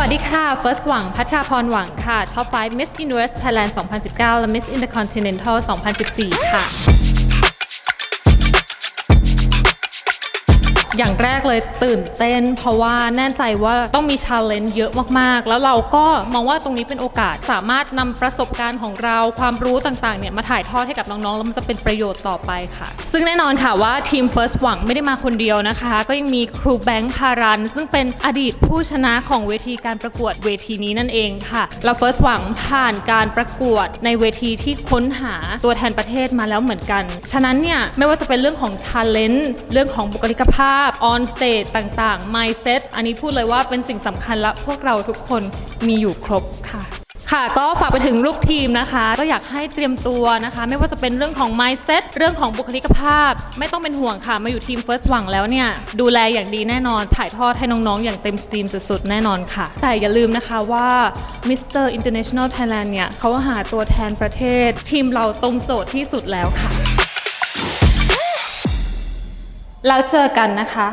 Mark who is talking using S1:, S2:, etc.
S1: วัสดีค่ะ First หวังพัทราพรหวังค่ะ Top 5 Miss Universe Thailand 2019 และ Miss Intercontinental 2014 ค่ะ อย่างแรกเลยตื่นเต้น เพราะว่าแน่ใจว่าต้องมีชาเลนจ์เยอะมากๆ แล้วเราก็มองว่าตรงนี้เป็นโอกาสสามารถนำประสบการณ์ของเราความรู้ต่างๆเนี่ยมาถ่ายทอดให้กับน้องๆแล้วมันจะเป็นประโยชน์ต่อไปค่ะ ซึ่งแน่นอนค่ะว่าทีม First หวังไม่ได้มาคนเดียวนะคะ ก็ยังมีครูแบงค์พารัน ซึ่งเป็นอดีตผู้ชนะของเวทีการประกวดเวทีนี้นั่นเองค่ะแล้ว First หวังผ่านการประกวดในเวทีที่ค้นหาตัวแทนประเทศมาแล้วเหมือนกัน ฉะนั้นเนี่ยไม่ว่าจะเป็นเรื่องของ talent เรื่องของบุคลิกภาพพ on stage ต่างๆ mindset อันนี้พูดเลยว่าเป็นสิ่งสำคัญและพวกเราทุกคนมีอยู่ครบค่ะ ค่ะก็ฝากไปถึงลูกทีมนะคะ ก็อยากให้เตรียมตัวนะคะ ไม่ว่าจะเป็นเรื่องของ mindset เรื่องของบุคลิกภาพ ไม่ต้องเป็นห่วงค่ะ มาอยู่ทีม First หวังแล้วเนี่ย ดูแลอย่างดีแน่นอน ถ่ายทอดให้น้องๆ อย่างเต็มสตรีมสุดๆ แน่นอนค่ะ แต่อย่าลืมนะคะว่า Mr. International Thailand เนี่ยเขาหาตัวแทนประเทศ ทีมเราตรงโจทย์ที่สุดแล้วค่ะ แล้วเจอกันนะคะ